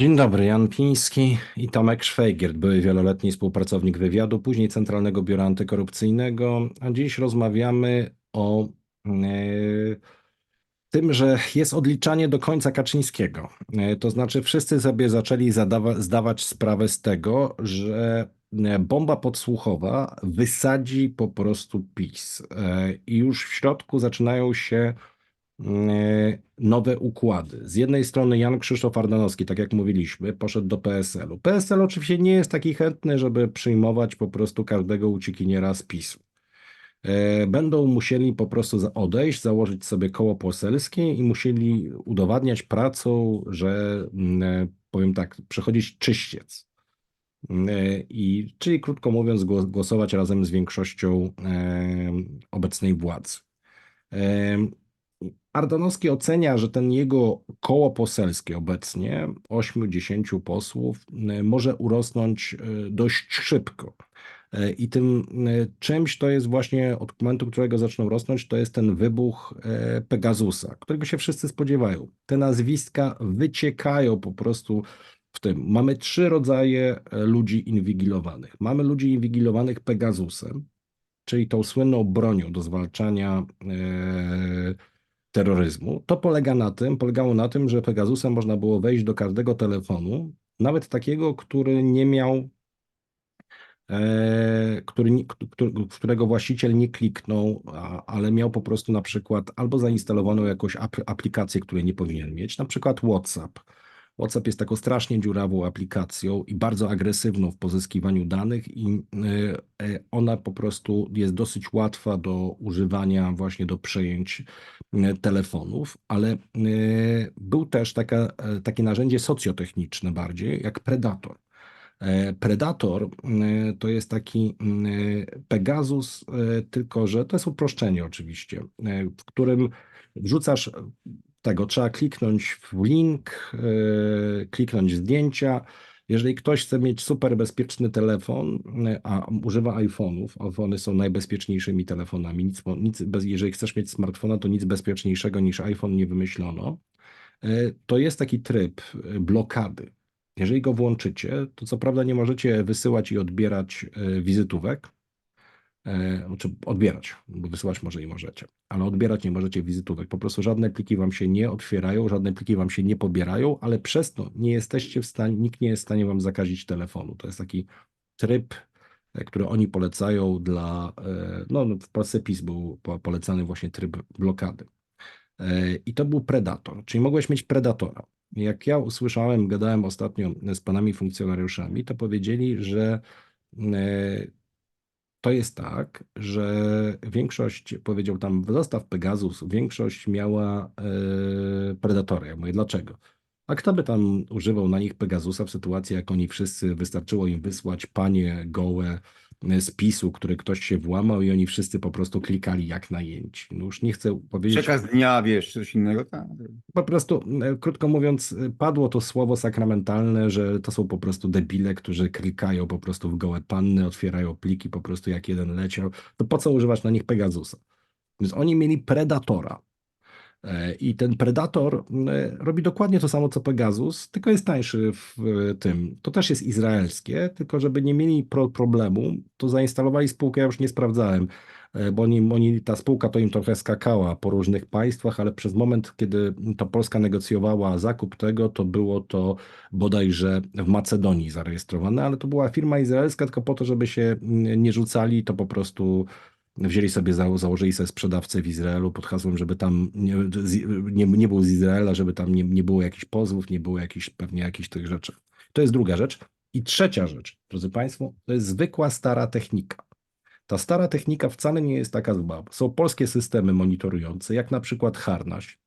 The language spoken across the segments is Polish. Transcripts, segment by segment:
Dzień dobry, Jan Piński i Tomek Szwajgiert, były wieloletni współpracownik wywiadu, później Centralnego Biura Antykorupcyjnego, a dziś rozmawiamy o e, tym, że jest odliczanie do końca Kaczyńskiego. E, to znaczy wszyscy sobie zaczęli zdawać sprawę z tego, że e, bomba podsłuchowa wysadzi po prostu PiS. I już w środku zaczynają się nowe układy. Z jednej strony Jan Krzysztof Ardanowski, tak jak mówiliśmy, poszedł do PSL-u. PSL oczywiście nie jest taki chętny, żeby przyjmować po prostu każdego uciekiniera z PiSu. E, Będą musieli po prostu odejść, założyć sobie koło poselskie i musieli udowadniać pracą, że mm, e, powiem tak, przechodzić czyściec. E, I, czyli krótko mówiąc, głos- głosować razem z większością e, obecnej władzy. Ardanowski ocenia, że ten jego koło poselskie obecnie, 8-10 posłów, może urosnąć e, dość szybko. E, I tym e, czymś to jest właśnie od momentu, którego zaczną rosnąć, to jest ten wybuch Pegasusa, którego się wszyscy spodziewają. Te nazwiska wyciekają po prostu w tym. Mamy trzy rodzaje ludzi inwigilowanych. Mamy ludzi inwigilowanych Pegasusem, czyli tą słynną bronią do zwalczania e, terroryzmu. To polega na tym, polegało na tym, że Pegasusem można było wejść do każdego telefonu, nawet takiego, który nie miał, e, który, który, którego właściciel nie kliknął, a, ale miał po prostu na przykład albo zainstalowaną jakąś ap- aplikację, której nie powinien mieć, na przykład WhatsApp. WhatsApp jest taką strasznie dziurawą aplikacją i bardzo agresywną w pozyskiwaniu danych i e, e, ona po prostu jest dosyć łatwa do używania właśnie do przejęć e, telefonów, ale e, był też taka, e, takie narzędzie socjotechniczne bardziej, jak Predator. E, Predator to jest taki Pegasus, tylko że to jest uproszczenie oczywiście, w którym wrzucasz tego, trzeba kliknąć w link, e, kliknąć zdjęcia. Jeżeli ktoś chce mieć super bezpieczny telefon, e, a używa iPhone'ów, iPhony są najbezpieczniejszymi telefonami, nic, nic, jeżeli chcesz mieć smartfona, to nic bezpieczniejszego niż iPhone nie wymyślono, e, to jest taki tryb e, blokady. Jeżeli go włączycie, to co prawda nie możecie wysyłać i odbierać wizytówek, e, znaczy odbierać, bo wysyłać może i możecie, ale odbierać nie możecie wizytówek. Po prostu żadne pliki wam się nie otwierają, żadne pliki wam się nie pobierają, ale przez to nie jesteście w stanie, nikt nie jest w stanie wam zakazić telefonu. To jest taki tryb, e, który oni polecają dla, e, no no, w Polsce PiS był po- polecany właśnie tryb blokady. I to był Predator, czyli mogłeś mieć Predatora. Jak ja usłyszałem, gadałem ostatnio z panami funkcjonariuszami, to powiedzieli, że to jest tak, że większość, powiedział tam, zostaw Pegasus, większość miała Predatory. Ja mówię, dlaczego? A kto by tam używał na nich Pegasusa w sytuacji, jak oni wszyscy, wystarczyło im wysłać panie gołe z PiSu, który ktoś się włamał i oni wszyscy po prostu klikali jak najęci. No już nie chcę powiedzieć... Przekaz dnia, wiesz, coś innego. Tak. Po prostu, e, krótko mówiąc, e, padło to słowo sakramentalne, że to są po prostu debile, którzy klikają po prostu w gołe panny, otwierają pliki po prostu jak jeden leciał. To po co używać na nich Pegasusa? Więc oni mieli Predatora. E, I ten Predator e, robi dokładnie to samo co Pegasus, tylko jest tańszy w tym. To też jest izraelskie, tylko żeby nie mieli pro problemu, to zainstalowali spółkę, ja już nie sprawdzałem, e, bo oni, oni, ta spółka to im trochę skakała po różnych państwach, ale przez moment, kiedy to Polska negocjowała zakup tego, to było to bodajże w Macedonii zarejestrowane, ale to była firma izraelska, tylko po to, żeby się mm, nie rzucali, to po prostu wzięli sobie, za- założyli sobie sprzedawcę w Izraelu pod hasłem, żeby tam nie, nie, nie był z Izraela, żeby tam nie, nie było jakichś pozwów, nie było jakichś, pewnie jakichś tych rzeczy. To jest druga rzecz. I trzecia rzecz, drodzy Państwo, to jest zwykła stara technika. Ta stara technika wcale nie jest taka zła. Są polskie systemy monitorujące, jak na przykład Harnaś.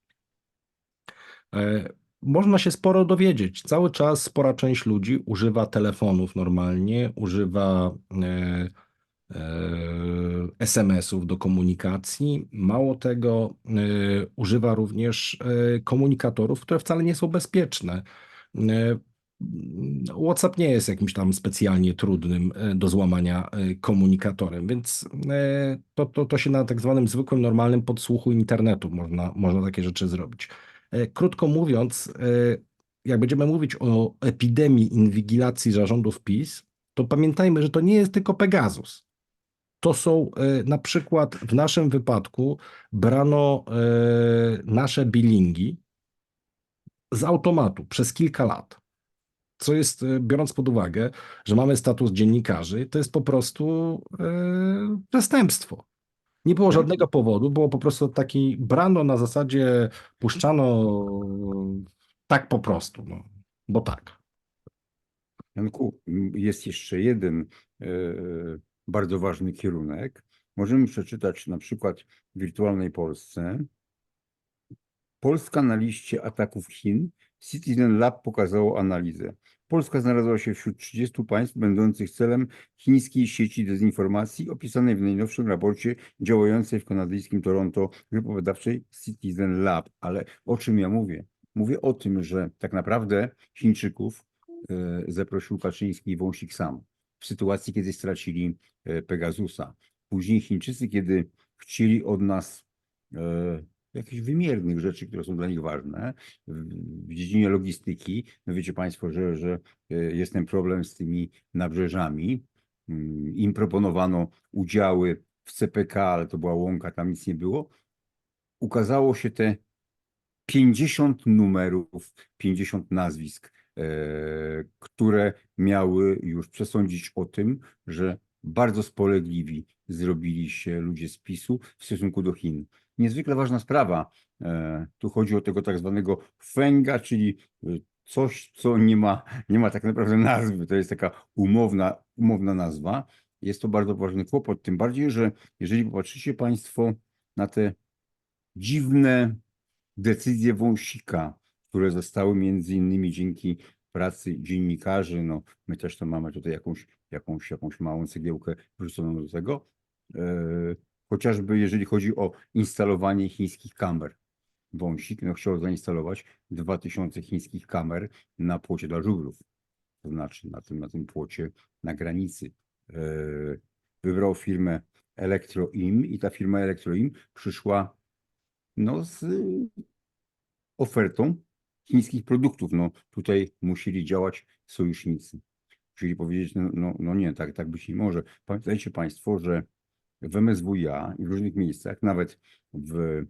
E, Można się sporo dowiedzieć. Cały czas spora część ludzi używa telefonów normalnie, używa e, SMS-ów do komunikacji. Mało tego, e, używa również e, komunikatorów, które wcale nie są bezpieczne. E, WhatsApp nie jest jakimś tam specjalnie trudnym e, do złamania e, komunikatorem, więc e, to, to, to się na tak zwanym zwykłym, normalnym podsłuchu internetu można, można takie rzeczy zrobić. E, Krótko mówiąc, e, jak będziemy mówić o epidemii inwigilacji zarządów PiS, to pamiętajmy, że to nie jest tylko Pegasus. To są e, na przykład w naszym wypadku brano e, nasze billingi z automatu przez kilka lat. Co jest, e, biorąc pod uwagę, że mamy status dziennikarzy, to jest po prostu przestępstwo. Nie było żadnego powodu, było po prostu taki brano na zasadzie puszczano tak po prostu, no, bo tak. Janku, jest jeszcze jeden bardzo ważny kierunek. Możemy przeczytać na przykład w wirtualnej Polsce. Polska na liście ataków Chin. Citizen Lab pokazało analizę. Polska znalazła się wśród 30 państw będących celem chińskiej sieci dezinformacji opisanej w najnowszym raporcie działającej w kanadyjskim Toronto grupy badawczej Citizen Lab. Ale o czym ja mówię? Mówię o tym, że tak naprawdę Chińczyków e, zaprosił Kaczyński i Wąsik sam w sytuacji, kiedy stracili e, Pegasusa. Później Chińczycy, kiedy chcieli od nas e, jakichś wymiernych rzeczy, które są dla nich ważne w dziedzinie logistyki. No wiecie Państwo, że, że e, jest ten problem z tymi nabrzeżami. Mm, Im proponowano udziały w CPK, ale to była łąka, tam nic nie było. Ukazało się te 50 numerów, 50 nazwisk, które miały już przesądzić o tym, że bardzo spolegliwi zrobili się ludzie z PiSu w stosunku do Chin. Niezwykle ważna sprawa. E, Tu chodzi o tego tak zwanego fęga, czyli e, coś, co nie ma, nie ma tak naprawdę nazwy. To jest taka umowna, umowna nazwa. Jest to bardzo ważny kłopot, tym bardziej, że jeżeli popatrzycie Państwo na te dziwne decyzje Wąsika, które zostały między innymi dzięki pracy dziennikarzy, no my też to mamy tutaj jakąś, jakąś, jakąś małą cegiełkę wrzuconą do tego, e, chociażby jeżeli chodzi o instalowanie chińskich kamer. Wąsik no, chciał zainstalować 2000 chińskich kamer na płocie dla żubrów, to znaczy na tym, na tym płocie na granicy. E, Wybrał firmę Electroim i ta firma Electroim przyszła no, z ofertą chińskich produktów. No, tutaj musieli działać sojusznicy. Musieli powiedzieć, no, no, no nie, tak, tak być nie może. Pamiętajcie Państwo, że w MSWiA i w różnych miejscach, nawet w,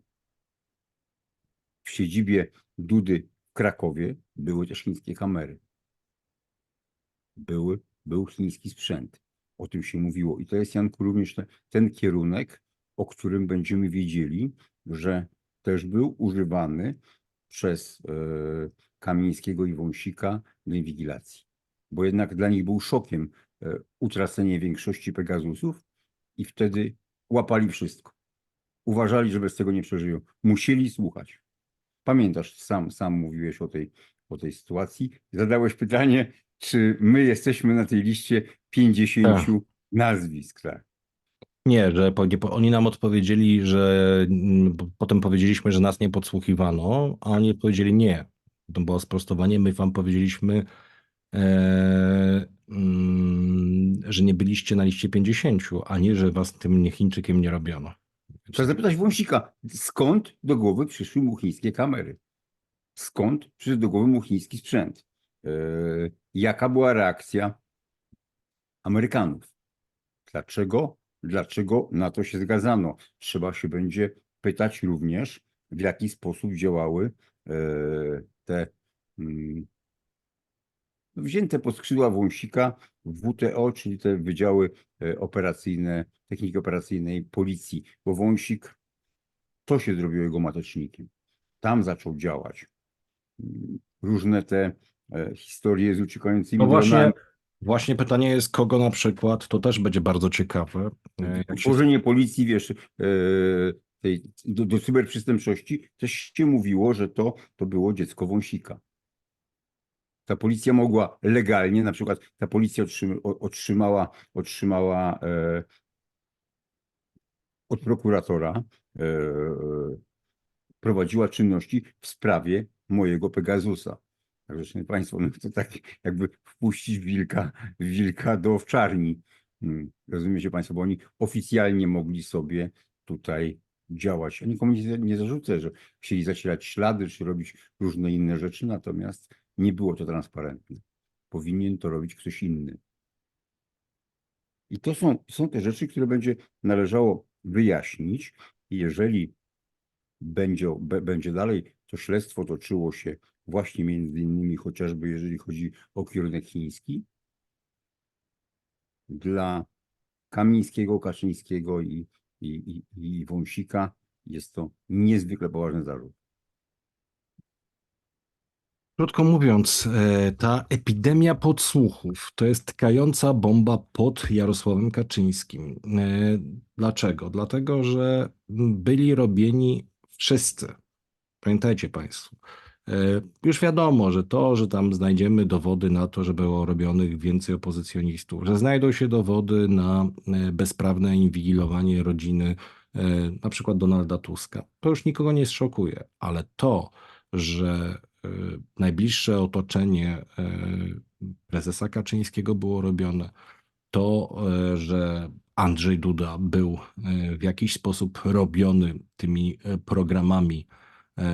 w siedzibie Dudy w Krakowie były też chińskie kamery. Były, był chiński sprzęt. O tym się mówiło. I to jest, Janku, również te, ten kierunek, o którym będziemy wiedzieli, że też był używany przez e, Kamińskiego i Wąsika do inwigilacji. Bo jednak dla nich był szokiem e, utracenie większości Pegasusów i wtedy łapali wszystko. Uważali, że bez tego nie przeżyją. Musieli słuchać. Pamiętasz, sam, sam mówiłeś o tej, o tej sytuacji. Zadałeś pytanie, czy my jesteśmy na tej liście 50 Tak. nazwisk. Tak. Nie, że po, nie, po- oni nam odpowiedzieli, że mm, potem powiedzieliśmy, że nas nie podsłuchiwano, a oni powiedzieli nie. To było sprostowanie. My wam powiedzieliśmy, e, mm, że nie byliście na liście 50, a nie, że was tym nie Chińczykiem nie robiono. Trzeba zapytać Wąsika, skąd do głowy przyszły mu chińskie kamery? Skąd przyszedł do głowy mu chiński sprzęt? E, jaka była reakcja Amerykanów? Dlaczego? Dlaczego na to się zgadzano? Trzeba się będzie pytać również, w jaki sposób działały e, te mm, wzięte pod skrzydła Wąsika WTO, czyli te wydziały e, operacyjne, techniki operacyjnej policji, bo Wąsik, to się zrobiło jego matecznikiem. Tam zaczął działać. Mm, Różne te e, historie z uciekającymi No właśnie, dronami, właśnie pytanie jest, kogo na przykład, to też będzie bardzo ciekawe. e, jak się policji, wiesz, e, tej, do, do cyberprzestępczości, też się mówiło, że to, to było dziecko Wąsika. Ta policja mogła legalnie, na przykład ta policja otrzymała, otrzymała e, od prokuratora, e, prowadziła czynności w sprawie mojego Pegasusa. Także, szanowni Państwo, no to tak jakby wpuścić wilka, wilka do owczarni. Hmm, Rozumiecie Państwo, bo oni oficjalnie mogli sobie tutaj działać. Ja nikomu nie, nie zarzucę, że chcieli zacierać ślady, czy robić różne inne rzeczy, natomiast nie było to transparentne. Powinien to robić ktoś inny. I to są, są te rzeczy, które będzie należało wyjaśnić. Jeżeli będzie, be, będzie dalej to śledztwo toczyło się właśnie między innymi chociażby jeżeli chodzi o kierunek chiński, dla Kamińskiego, Kaczyńskiego i, i, i, i Wąsika jest to niezwykle poważny zarzut. Krótko mówiąc, e, ta epidemia podsłuchów to jest tkająca bomba pod Jarosławem Kaczyńskim. E, Dlaczego? Dlatego, że byli robieni wszyscy. Pamiętajcie Państwo. E, Już wiadomo, że to, że tam znajdziemy dowody na to, że było robionych więcej opozycjonistów, że znajdą się dowody na e, bezprawne inwigilowanie rodziny, e, na przykład Donalda Tuska, to już nikogo nie szokuje, ale to, że najbliższe otoczenie prezesa Kaczyńskiego było robione, to, że Andrzej Duda był w jakiś sposób robiony tymi programami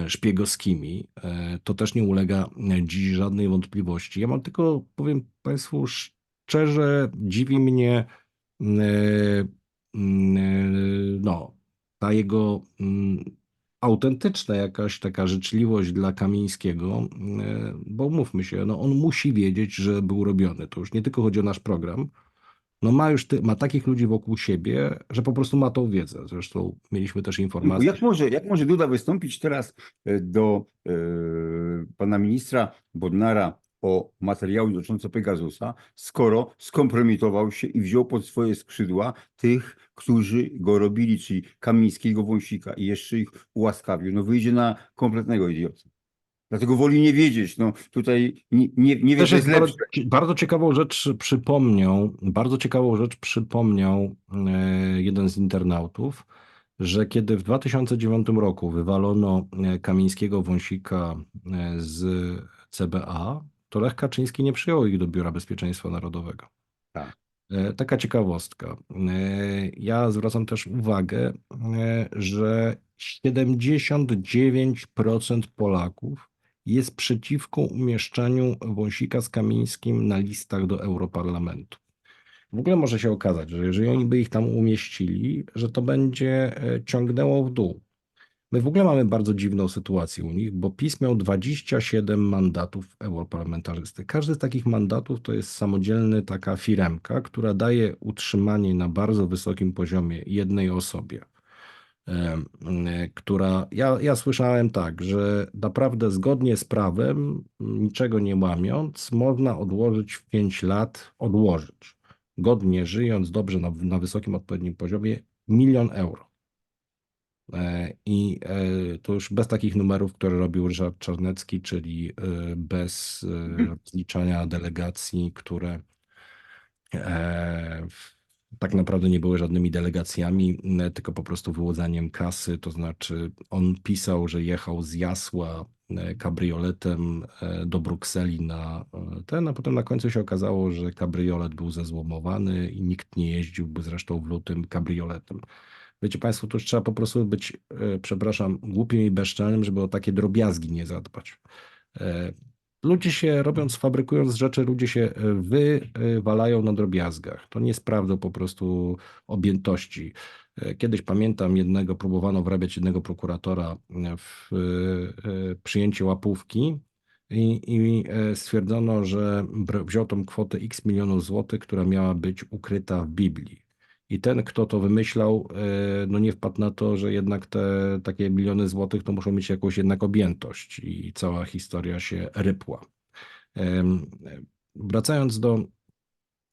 szpiegowskimi, e, to też nie ulega e, dziś żadnej wątpliwości. Ja mam tylko, powiem Państwu szczerze, dziwi mnie e, mm, e, no, ta jego mm, autentyczna jakaś taka życzliwość dla Kamińskiego, e, bo mówmy się, no on musi wiedzieć, że był robiony. To już nie tylko chodzi o nasz program. No ma już ty, ma takich ludzi wokół siebie, że po prostu ma tą wiedzę. Zresztą mieliśmy też informację. Jak może, jak może Duda wystąpić teraz e, do e, pana ministra Bodnara o materiały dotyczące Pegasusa, skoro skompromitował się i wziął pod swoje skrzydła tych, którzy go robili, czyli Kamińskiego, Wąsika i jeszcze ich ułaskawił. No wyjdzie na kompletnego idiotę. Dlatego woli nie wiedzieć. No tutaj nie, nie, nie wie, Też że jest lepszy. bardzo, bardzo ciekawą rzecz przypomniał, bardzo ciekawą rzecz przypomniał e, jeden z internautów, że kiedy w 2009 roku wywalono e, Kamińskiego Wąsika e, z CBA, to Lech Kaczyński nie przyjął ich do Biura Bezpieczeństwa Narodowego. Tak. Taka ciekawostka. Ja zwracam też uwagę, że 79% Polaków jest przeciwko umieszczaniu Wąsika z Kamińskim na listach do Europarlamentu. W ogóle może się okazać, że jeżeli oni by ich tam umieścili, że to będzie e, ciągnęło w dół. My w ogóle mamy bardzo dziwną sytuację u nich, bo PiS miał 27 mandatów europarlamentarzysty. Każdy z takich mandatów to jest samodzielny taka firemka, która daje utrzymanie na bardzo wysokim poziomie jednej osobie. Em, e, Która, ja, ja słyszałem tak, że naprawdę zgodnie z prawem, niczego nie łamiąc, można odłożyć w 5 lat, odłożyć, godnie żyjąc, dobrze na, na wysokim odpowiednim poziomie, milion euro. E, I e, to już bez takich numerów, które robił Ryszard Czarnecki, czyli e, bez e, rozliczania delegacji, które e, w- tak naprawdę nie były żadnymi delegacjami, tylko po prostu wyłudzaniem kasy. To znaczy, on pisał, że jechał z Jasła kabrioletem e, do Brukseli na e, ten, a potem na końcu się okazało, że kabriolet był zezłomowany i nikt nie jeździłby zresztą w lutym kabrioletem. Wiecie Państwo, to już trzeba po prostu być, e, przepraszam, głupim i bezczelnym, żeby o takie drobiazgi nie zadbać. Ludzie się, robiąc, fabrykując rzeczy, ludzie się e, wywalają na drobiazgach. To nie sprawdza po prostu objętości. E, Kiedyś pamiętam jednego, próbowano wrabiać jednego prokuratora e, w przyjęcie łapówki i, i stwierdzono, że wziął tą kwotę x milionów złotych, która miała być ukryta w Biblii. I ten, kto to wymyślał, e, no nie wpadł na to, że jednak te takie miliony złotych to muszą mieć jakąś jednak objętość i cała historia się rypła. Wracając do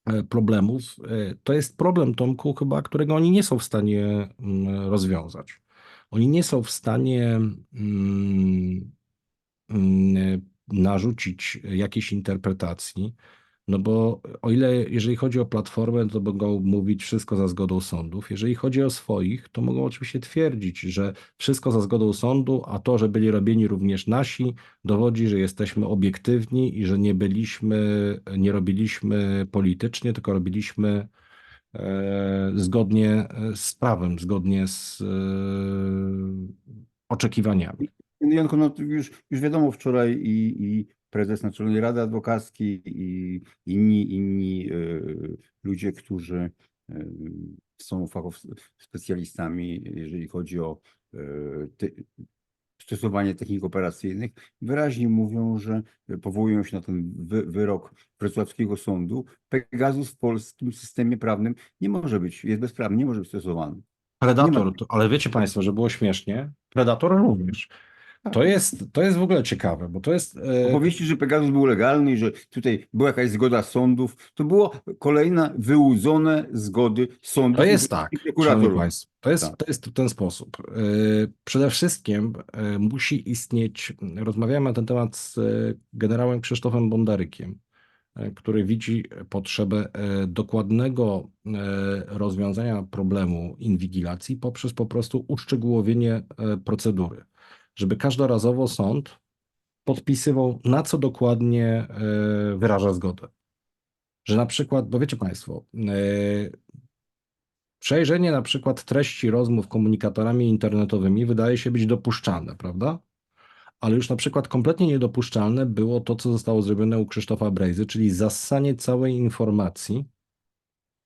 e, problemów, e, to jest problem, Tomku, chyba, którego oni nie są w stanie mm, rozwiązać. Oni nie są w stanie mm, mm, narzucić jakiejś interpretacji, no bo o ile, jeżeli chodzi o Platformę, to mogą mówić wszystko za zgodą sądów. Jeżeli chodzi o swoich, to mogą oczywiście twierdzić, że wszystko za zgodą sądu, a to, że byli robieni również nasi, dowodzi, że jesteśmy obiektywni i że nie byliśmy, nie robiliśmy politycznie, tylko robiliśmy e, zgodnie z prawem, zgodnie z e, oczekiwaniami. Janko, no już, już wiadomo wczoraj i, i prezes Naczelnej Rady Adwokackiej i inni, inni e, ludzie, którzy e, są fachow, specjalistami, jeżeli chodzi o e, te, stosowanie technik operacyjnych, wyraźnie mówią, że powołują się na ten wy, wyrok wrocławskiego sądu. Pegasus w polskim systemie prawnym nie może być, jest bezprawny, nie może być stosowany. Predator, ma- ale wiecie Państwo, że było śmiesznie, Predator również. To jest, to jest w ogóle ciekawe, bo to jest... e, Opowieści, że Pegasus był legalny i że tutaj była jakaś zgoda sądów, to było kolejne wyłudzone zgody sądów. To jest tak, szanowni państwo. To jest, Tak. to jest w ten sposób. E, Przede wszystkim e, musi istnieć, rozmawiałem na ten temat z generałem Krzysztofem Bondarykiem, który widzi potrzebę dokładnego rozwiązania problemu inwigilacji poprzez po prostu uszczegółowienie procedury, żeby każdorazowo sąd podpisywał, na co dokładnie e, wyraża zgodę. Że na przykład, bo wiecie Państwo, e, Przejrzenie na przykład treści rozmów komunikatorami internetowymi wydaje się być dopuszczalne, prawda? Ale już na przykład kompletnie niedopuszczalne było to, co zostało zrobione u Krzysztofa Brejzy, czyli zassanie całej informacji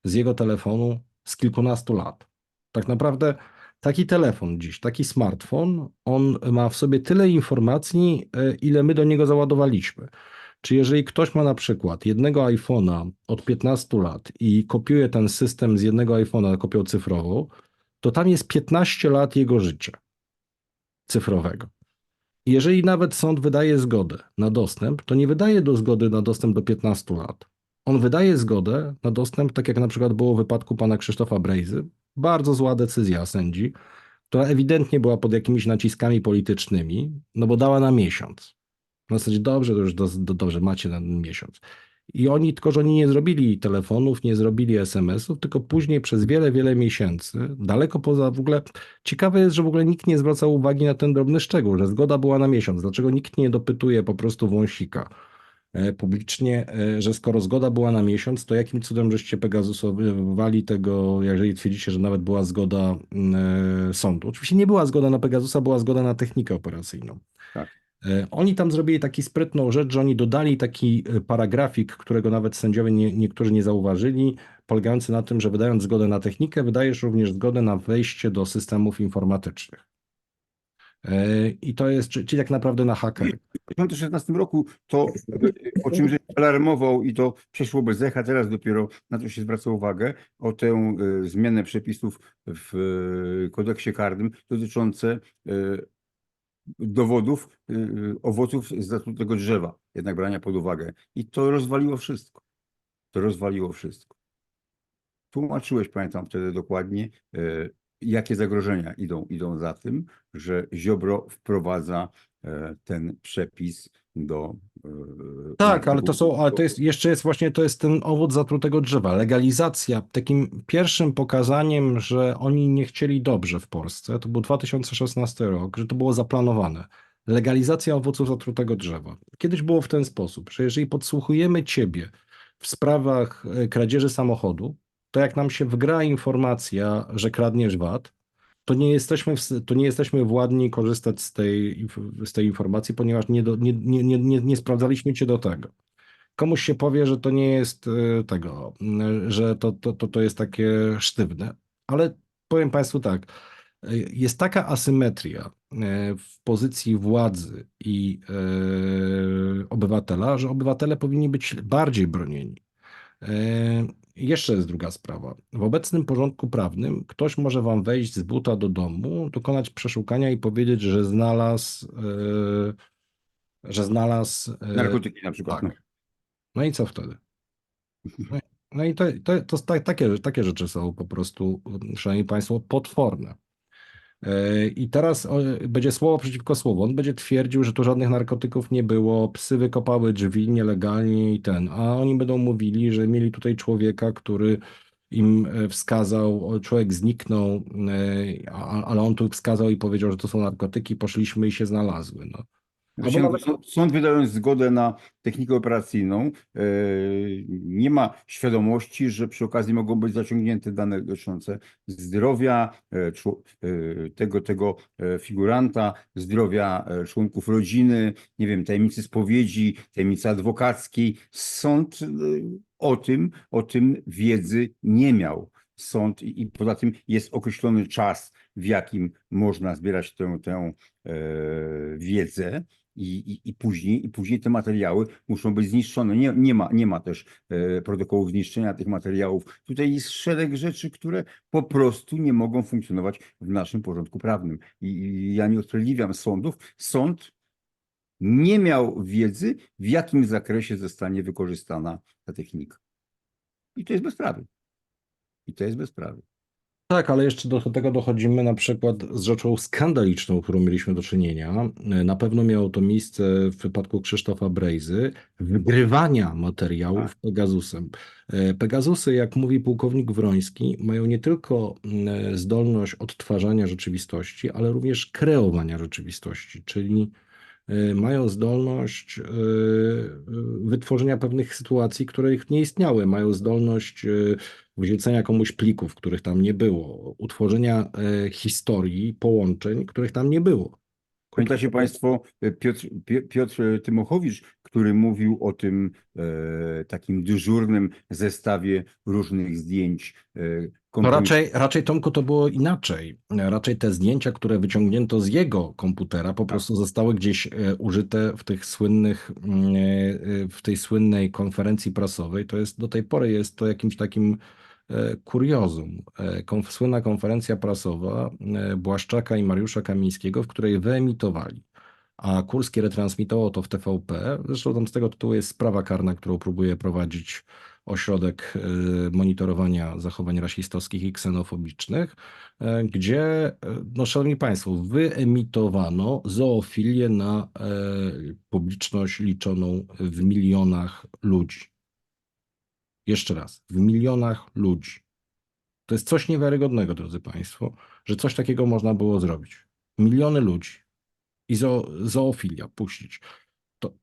z jego telefonu z kilkunastu lat. Tak naprawdę taki telefon dziś, taki smartfon, on ma w sobie tyle informacji, e, ile my do niego załadowaliśmy. Czy jeżeli ktoś ma na przykład jednego iPhone'a od 15 lat i kopiuje ten system z jednego iPhone'a kopią cyfrową, to tam jest 15 lat jego życia cyfrowego. Jeżeli nawet sąd wydaje zgodę na dostęp, to nie wydaje do zgody na dostęp do 15 lat. On wydaje zgodę na dostęp, tak jak na przykład było w wypadku pana Krzysztofa Brejzy. Bardzo zła decyzja sędzi, która ewidentnie była pod jakimiś naciskami politycznymi, no bo dała na miesiąc. Na zasadzie dobrze, to już do, do, dobrze, macie na miesiąc. I oni, tylko że oni nie zrobili telefonów, nie zrobili SMS-ów, tylko później przez wiele, wiele miesięcy, daleko poza w ogóle, ciekawe jest, że w ogóle nikt nie zwracał uwagi na ten drobny szczegół, że zgoda była na miesiąc. Dlaczego nikt nie dopytuje po prostu wąsika publicznie, e, że skoro zgoda była na miesiąc, to jakim cudem żeście Pegasusowali tego, jeżeli twierdzicie, że nawet była zgoda mm, e, sądu. Oczywiście nie była zgoda na Pegasusa, była zgoda na technikę operacyjną. Tak. E, Oni tam zrobili taki sprytną rzecz, że oni dodali taki e, paragrafik, którego nawet sędziowie nie, niektórzy nie zauważyli, polegający na tym, że wydając zgodę na technikę, wydajesz również zgodę na wejście do systemów informatycznych. E, I to jest, czy- czyli tak naprawdę na haker. W 2016 roku to, o czym alarmował i to przeszło bez echa, teraz dopiero na to się zwraca uwagę, o tę e, zmianę przepisów w e, kodeksie karnym dotyczące e, dowodów e, owoców z zatrutego drzewa, jednak brania pod uwagę. I to rozwaliło wszystko. To rozwaliło wszystko. Tłumaczyłeś, pamiętam wtedy dokładnie, e, jakie zagrożenia idą, idą za tym, że Ziobro wprowadza e, ten przepis do. e, Tak, ale to są, ale to jest, jeszcze jest właśnie, to jest ten owoc zatrutego drzewa. Legalizacja, takim pierwszym pokazaniem, że oni nie chcieli dobrze w Polsce, to był 2016 rok, że to było zaplanowane. Legalizacja owoców zatrutego drzewa. Kiedyś było w ten sposób, że jeżeli podsłuchujemy ciebie w sprawach e, kradzieży samochodu, to jak nam się wgra informacja, że kradniesz VAT, to nie jesteśmy, w, to nie jesteśmy władni korzystać z tej, z tej informacji, ponieważ nie, do, nie, nie, nie, nie, sprawdzaliśmy cię do tego. Komuś się powie, że to nie jest e, tego, m, że to, to, to, to jest takie sztywne, ale powiem Państwu tak, e, jest taka asymetria e, w pozycji władzy i e, obywatela, że obywatele powinni być bardziej bronieni. Jeszcze jest druga sprawa. W obecnym porządku prawnym ktoś może wam wejść z buta do domu, dokonać przeszukania i powiedzieć, że znalazł, e, że znalazł. e, Narkotyki na przykład. tak. No i co wtedy? No i- No to, to, to tak, takie, takie rzeczy są po prostu, szanowni państwo, potworne. E, I teraz będzie słowo przeciwko słowu. On będzie twierdził, że tu żadnych narkotyków nie było, psy wykopały drzwi nielegalnie i ten. A oni będą mówili, że mieli tutaj człowieka, który im e, wskazał, człowiek zniknął, e, ale on tu wskazał i powiedział, że to są narkotyki, poszliśmy i się znalazły. No. Nawet- sąd- wydając zgodę na technikę operacyjną e, nie ma świadomości, że przy okazji mogą być zaciągnięte dane dotyczące zdrowia e, e, tego, tego figuranta, zdrowia członków rodziny, nie wiem, tajemnicy spowiedzi, tajemnicy adwokackiej. Sąd o tym, o tym wiedzy nie miał. Sąd i, poza tym jest określony czas, w jakim można zbierać tę, tę wiedzę i, i, i, później, i później te materiały muszą być zniszczone. Nie, nie, ma, nie ma też e, protokołów zniszczenia tych materiałów. Tutaj jest szereg rzeczy, które po prostu nie mogą funkcjonować w naszym porządku prawnym. I, i ja nie usprawiedliwiam sądów. Sąd nie miał wiedzy, w jakim zakresie zostanie wykorzystana ta technika. I to jest bezprawie. I to jest bezprawie. Tak, ale jeszcze do tego dochodzimy na przykład z rzeczą skandaliczną, którą mieliśmy do czynienia. Na pewno miało to miejsce w przypadku Krzysztofa Brejzy, wygrywania materiałów Pegasusem. E, Pegasusy, jak mówi pułkownik Wroński, mają nie tylko mm, zdolność odtwarzania rzeczywistości, ale również kreowania rzeczywistości, czyli e, mają zdolność e, wytworzenia pewnych sytuacji, które ich nie istniały, mają zdolność wrzucenia komuś plików, których tam nie było, utworzenia e, historii, połączeń, których tam nie było. Pamiętacie Państwo e, Piotr, Pio- Piotr Tymochowicz, który mówił o tym e, takim dyżurnym zestawie różnych zdjęć. E, No raczej, raczej Tomku to było inaczej. Raczej te zdjęcia, które wyciągnięto z jego komputera, po prostu zostały gdzieś e, użyte w tych słynnych, mm, e, e, w tej słynnej konferencji prasowej. To jest do tej pory jest to jakimś takim e, kuriozum. E, konf- Słynna konferencja prasowa e, Błaszczaka i Mariusza Kamińskiego, w której wyemitowali. A Kurski retransmitował to w TVP. Zresztą tam z tego tytułu jest sprawa karna, którą próbuje prowadzić ośrodek e, monitorowania zachowań rasistowskich i ksenofobicznych, e, gdzie, e, no szanowni państwo, wyemitowano zoofilię na e, publiczność liczoną w milionach ludzi. Jeszcze raz, w milionach ludzi. To jest coś niewiarygodnego, drodzy państwo, że coś takiego można było zrobić. Miliony ludzi i zo, zoofilia puścić. To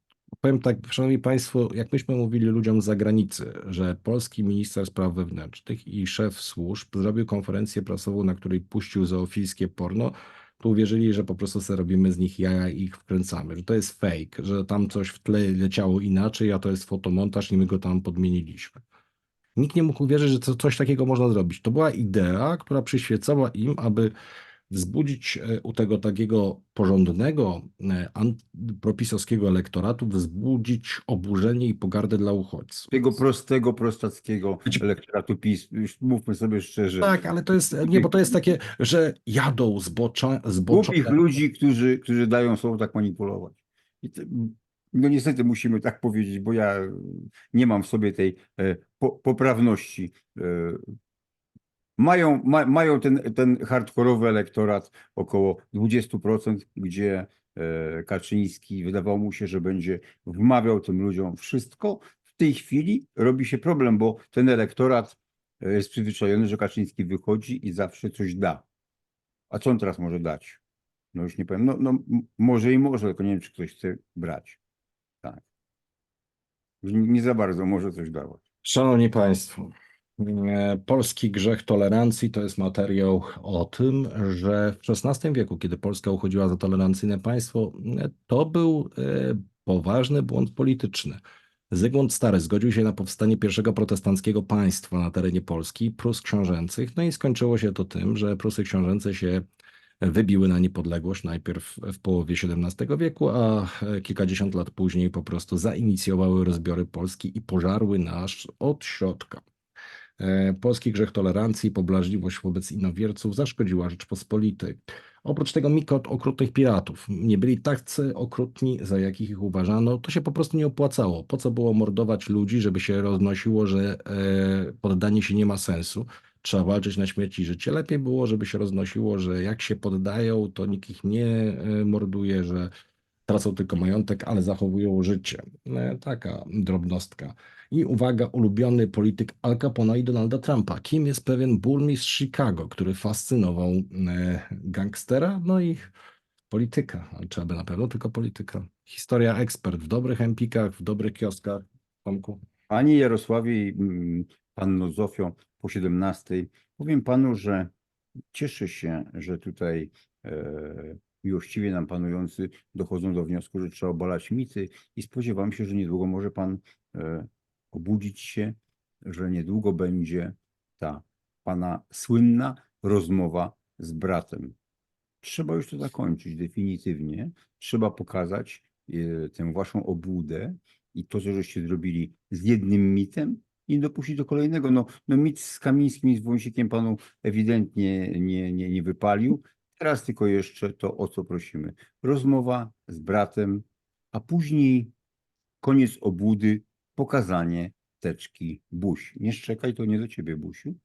powiem tak, szanowni państwo, jak myśmy mówili ludziom z zagranicy, że polski minister spraw wewnętrznych i szef służb zrobił konferencję prasową, na której puścił zoofilskie porno, to uwierzyli, że po prostu sobie robimy z nich jaja i ich wkręcamy, że to jest fake, że tam coś w tle leciało inaczej, a to jest fotomontaż i my go tam podmieniliśmy. Nikt nie mógł uwierzyć, że co, coś takiego można zrobić. To była idea, która przyświecała im, aby wzbudzić e, u tego takiego porządnego e, propisowskiego elektoratu, wzbudzić oburzenie i pogardę dla uchodźców. Tego prostego, prostackiego Wiecie- elektoratu PiS. Już mówmy sobie szczerze. Tak, ale to jest, nie, bo to jest takie, że jadą zbocza, Głupich zboczone. ludzi, którzy, którzy dają sobą tak manipulować. I to, no niestety musimy tak powiedzieć, bo ja nie mam w sobie tej e, poprawności. E, mają, ma, mają ten, ten hardkorowy elektorat około 20%, gdzie e, Kaczyński wydawało mu się, że będzie wmawiał tym ludziom wszystko. W tej chwili robi się problem, bo ten elektorat e, jest przyzwyczajony, że Kaczyński wychodzi i zawsze coś da. A co on teraz może dać? No już nie powiem. No, no może i może, tylko nie wiem, czy ktoś chce brać. Tak. Nie za bardzo może coś dawać. Szanowni Państwo, e, polski grzech tolerancji to jest materiał o tym, że w XVI wieku, kiedy Polska uchodziła za tolerancyjne państwo, e, to był e, poważny błąd polityczny. Zygmunt Stary zgodził się na powstanie pierwszego protestanckiego państwa na terenie Polski, Prus książęcych, no i skończyło się to tym, że Prusy książęce się wybiły na niepodległość najpierw w połowie XVII wieku, a e, kilkadziesiąt lat później po prostu zainicjowały rozbiory Polski i pożarły nasz od środka. E, Polski grzech tolerancji, poblażliwość wobec inowierców zaszkodziła Rzeczpospolitej. Oprócz tego mikot okrutnych piratów. Nie byli tacy okrutni, za jakich ich uważano. To się po prostu nie opłacało. Po co było mordować ludzi, żeby się roznosiło, że e, poddanie się nie ma sensu? Trzeba walczyć na śmierć i życie. Lepiej było, żeby się roznosiło, że jak się poddają, to nikt ich nie e, morduje, że tracą tylko majątek, ale zachowują życie. E, Taka drobnostka. I uwaga, ulubiony polityk Al Capone i Donalda Trumpa. Kim jest pewien burmistrz Chicago, który fascynował e, gangstera? No i Polityka, trzeba by na pewno tylko polityka. Historia ekspert w dobrych empikach, w dobrych kioskach. Tomku. Panie Jarosławie i Panno Zofio po 17. Powiem Panu, że cieszę się, że tutaj e, miłościwie nam panujący dochodzą do wniosku, że trzeba obalać mity i spodziewam się, że niedługo może Pan e, obudzić się, że niedługo będzie ta Pana słynna rozmowa z bratem. Trzeba już to zakończyć definitywnie. Trzeba pokazać e, tę Waszą obłudę i to, co żeście zrobili z jednym mitem i dopuścić do kolejnego. No, no mit z Kamińskim i z Wąsikiem panu ewidentnie nie, nie, nie wypalił. Teraz tylko jeszcze to, o co prosimy. Rozmowa z bratem, a później koniec obłudy, pokazanie teczki Buś. Nie szczekaj, to nie do ciebie, Busiu.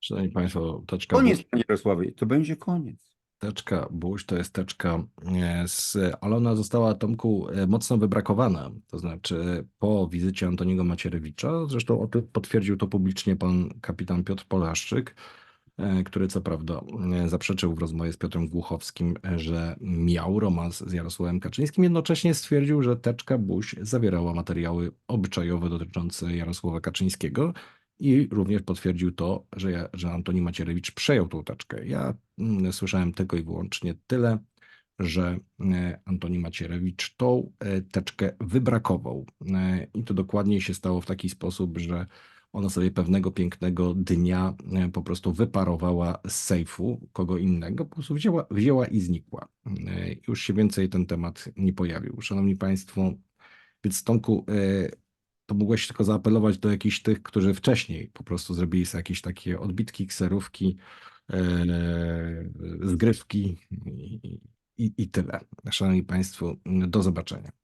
Szanowni Państwo, teczka Koniec, Buś, panie Jarosławie, to będzie koniec. Teczka Buś to jest teczka, e, z, ale ona została Tomku e, mocno wybrakowana. To znaczy po wizycie Antoniego Macierewicza, zresztą potwierdził to publicznie pan kapitan Piotr Polaszczyk, e, który co prawda zaprzeczył w rozmowie z Piotrem Głuchowskim, że miał romans z Jarosławem Kaczyńskim, jednocześnie stwierdził, że teczka Buś zawierała materiały obyczajowe dotyczące Jarosława Kaczyńskiego i również potwierdził to, że, że Antoni Macierewicz przejął tą teczkę. Ja mm, słyszałem tylko i wyłącznie tyle, że e, Antoni Macierewicz tą e, teczkę wybrakował. E, I to dokładnie się stało w taki sposób, że ona sobie pewnego pięknego dnia po prostu wyparowała z sejfu kogo innego, po prostu wzięła, wzięła i znikła. Już się więcej ten temat nie pojawił. Szanowni Państwo, więc Tomku, to mogłeś tylko zaapelować do jakichś tych, którzy wcześniej po prostu zrobili sobie jakieś takie odbitki, kserówki, e, zgrywki i, i, i tyle. Szanowni Państwo, do zobaczenia.